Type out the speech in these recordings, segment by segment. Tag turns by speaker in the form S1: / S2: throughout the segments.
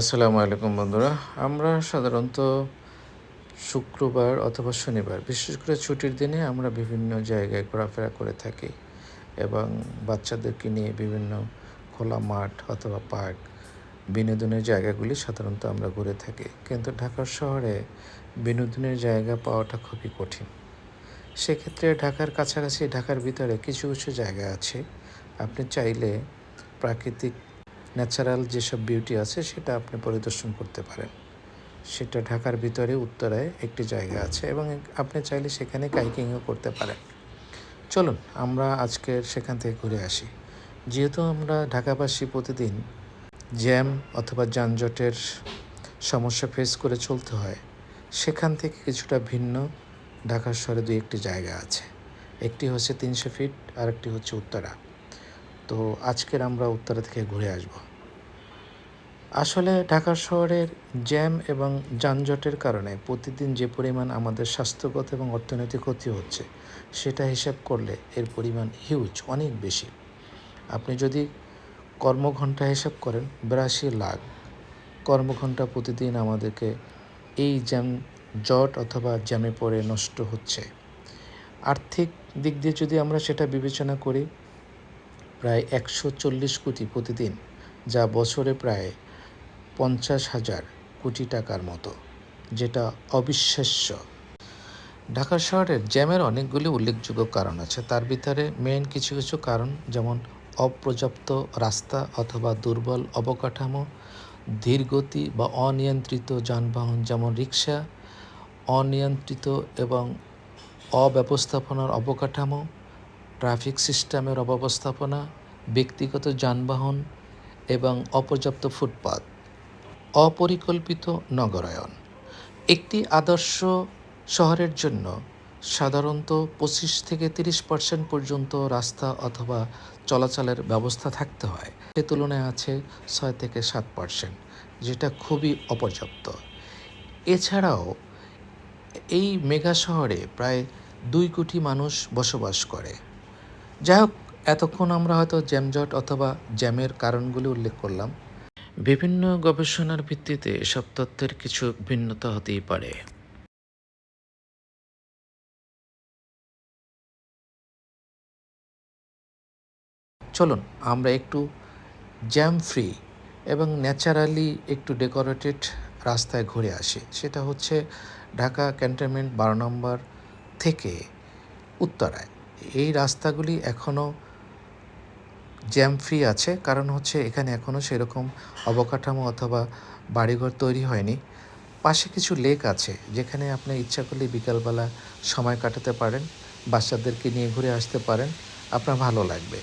S1: আসসালামু আলাইকুম বন্ধুরা। আমরা সাধারণত শুক্রবার অথবা শনিবার, বিশেষ করে ছুটির দিনে আমরা বিভিন্ন জায়গায় ঘোরাফেরা করে থাকি এবং বাচ্চাদেরকে নিয়ে বিভিন্ন খোলা মাঠ অথবা পার্ক বিনোদনের জায়গাগুলি সাধারণত আমরা ঘুরে থাকি। কিন্তু ঢাকার শহরে বিনোদনের জায়গা পাওয়াটা খুবই কঠিন। সেক্ষেত্রে ঢাকার কাছাকাছি, ঢাকার ভিতরে কিছু কিছু জায়গা আছে। আপনি চাইলে প্রাকৃতিক ন্যাচারাল যেসব বিউটি আছে, সেটা আপনি পরিদর্শন করতে পারেন। সেটা ঢাকার ভিতরে উত্তরায় একটি জায়গা আছে এবং আপনি চাইলে সেখানে কাইকিংও করতে পারেন। চলুন, আমরা আজকের সেখান থেকে ঘুরে আসি। যেহেতু আমরা ঢাকাবাসী প্রতিদিন জ্যাম অথবা যানজটের সমস্যা ফেস করে চলতে হয়, সেখান থেকে কিছুটা ভিন্ন ঢাকার শহরে দুই একটি জায়গা আছে। একটি হচ্ছে তিনশো ফিট আর একটি হচ্ছে উত্তরা। তো আজকের আমরা উত্তরা থেকে ঘুরে আসব। আসলে ঢাকা শহরের জ্যাম এবং যানজটের কারণে প্রতিদিন যে পরিমাণ আমাদের স্বাস্থ্যগত এবং অর্থনৈতিক ক্ষতি হচ্ছে, সেটা হিসাব করলে এর পরিমাণ হিউজ অনেক বেশি। আপনি যদি কর্মঘণ্টা হিসাব করেন, বিরাশি লাখ কর্মঘণ্টা প্রতিদিন আমাদেরকে এই জ্যাম জট অথবা জ্যামে পড়ে নষ্ট হচ্ছে। আর্থিক দিক দিয়ে যদি আমরা সেটা বিবেচনা করি প্রায় একশো চল্লিশ কোটি প্রতিদিন, যা বছরে প্রায় পঞ্চাশ হাজার কোটি টাকার মতো, যেটা অবিশ্বাস্য। ঢাকা শহরের জ্যামের অনেকগুলি উল্লেখযোগ্য কারণ আছে। তার ভিতরে মেন কিছু কিছু কারণ, যেমন অপর্যাপ্ত রাস্তা অথবা দুর্বল অবকাঠামো, ধীরগতি বা অনিয়ন্ত্রিত যানবাহন, যেমন রিক্সা অনিয়ন্ত্রিত এবং অব্যবস্থাপনার অবকাঠামো ট্রাফিক সিস্টেমের অব্যবস্থাপনা, ব্যক্তিগত যানবাহন এবং অপর্যাপ্ত ফুটপাত। অপরিকল্পিত নগরায়ন। একটি আদর্শ শহরের জন্য সাধারণত পঁচিশ থেকে তিরিশ পার্সেন্ট পর্যন্ত রাস্তা অথবা চলাচলের ব্যবস্থা থাকতে হয়। সে তুলনায় আছে ছয় থেকে সাত পার্সেন্ট, যেটা খুবই অপর্যাপ্ত। এছাড়াও এই মেগা শহরে প্রায় দুই কোটি মানুষ বসবাস করে। যাই হোক এতক্ষণ আমরা হয়তো জ্যামজট অথবা জ্যামের কারণগুলি উল্লেখ করলাম। বিভিন্ন গবেষণার ভিত্তিতে এসব তথ্যের কিছু ভিন্নতা হতেই পারে। চলুন, আমরা একটু জ্যাম ফ্রি এবং ন্যাচারালি একটু ডেকোরেটেড রাস্তায় ঘুরে আসি। সেটা হচ্ছে ঢাকা ক্যান্টনমেন্ট বারো নম্বর থেকে উত্তরায়। এই রাস্তাগুলি এখনও জ্যাম ফ্রি আছে। কারণ হচ্ছে এখানে এখনও সেরকম অবকাঠামো অথবা বাড়িঘর তৈরি হয়নি। পাশে কিছু লেক আছে, যেখানে আপনি ইচ্ছা করলে বিকালবেলা সময় কাটাতে পারেন, বাচ্চাদেরকে নিয়ে ঘুরে আসতে পারেন, আপনার ভালো লাগবে।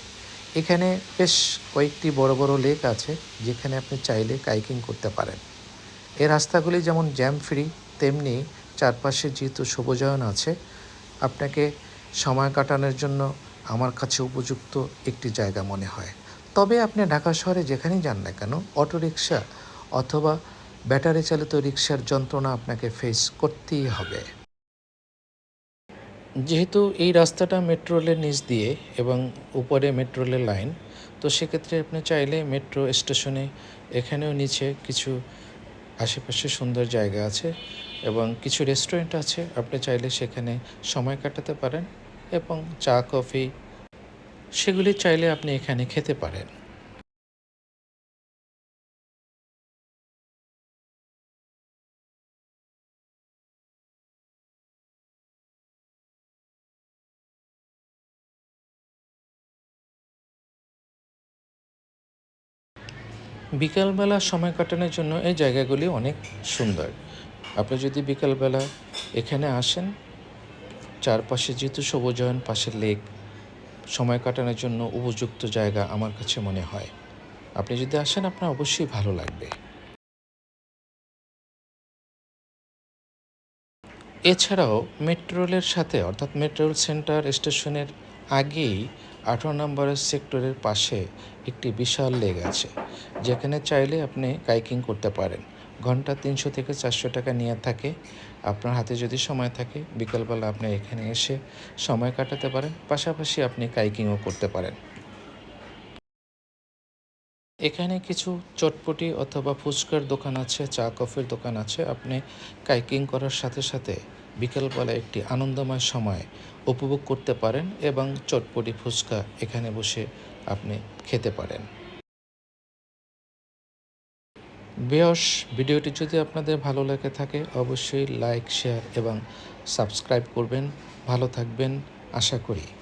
S1: এখানে বেশ কয়েকটি বড় বড় লেক আছে, যেখানে আপনি চাইলে কাইকিং করতে পারেন। এই রাস্তাগুলি যেমন জ্যাম ফ্রি তেমনি চারপাশে যেহেতু সবুজায়ন আছে, আপনাকে সময় কাটানোর জন্য আমার কাছে উপযুক্ত একটি জায়গা মনে হয়। তবে আপনি ঢাকা শহরে যেখানেই যান না কেন, অটোরিকশা অথবা ব্যাটারি চালিত রিক্সার যন্ত্রণা আপনাকে ফেস করতেই হবে। যেহেতু এই রাস্তাটা মেট্রো রেলের নিচ দিয়ে এবং উপরে মেট্রো রেলের লাইন তো সেক্ষেত্রে আপনি চাইলে মেট্রো স্টেশনে এখানেও নিচে কিছু আশেপাশে সুন্দর জায়গা আছে। এবং কিছু রেস্টুরেন্ট আছে, আপনি চাইলে সেখানে সময় কাটাতে পারেন এবং চা, কফি সেগুলি চাইলে আপনি এখানে খেতে পারেন। বিকালবেলা সময় কাটানোর জন্য এই জায়গাগুলি অনেক সুন্দর। আপনি যদি বিকালবেলা এখানে আসেন, চারপাশে যেহেতু সবুজায়ন, পাশের লেক, সময় কাটানোর জন্য উপযুক্ত জায়গা আমার কাছে মনে হয়। আপনি যদি আসেন, আপনার অবশ্যই ভালো লাগবে। এছাড়াও মেট্রো রেলের সাথে, অর্থাৎ মেট্রো রেল সেন্টার স্টেশনের আগেই আঠারো নম্বরের সেক্টরের পাশে একটি বিশাল লেক আছে। যেখানে চাইলে আপনি কাইকিং করতে পারেন। ঘণ্টা তিনশো থেকে চারশো টাকা নিয়ে থাকে। আপনার হাতে যদি সময় থাকে, বিকালবেলা আপনি এখানে এসে সময় কাটাতে পারেন, পাশাপাশি আপনি কাইকিংও করতে পারেন। এখানে কিছু চটপটি অথবা ফুচকার দোকান আছে, চা, কফির দোকান আছে। আপনি কাইকিং করার সাথে সাথে বিকেলবেলা একটি আনন্দময় সময় উপভোগ করতে পারেন এবং চটপটি ফুচকা এখানে বসে আপনি খেতে পারেন। বেয়স, ভিডিওটি যদি আপনাদের ভালো লেগে থাকে, অবশ্যই লাইক, শেয়ার এবং সাবস্ক্রাইব করবেন। ভালো থাকবেন, আশা করি।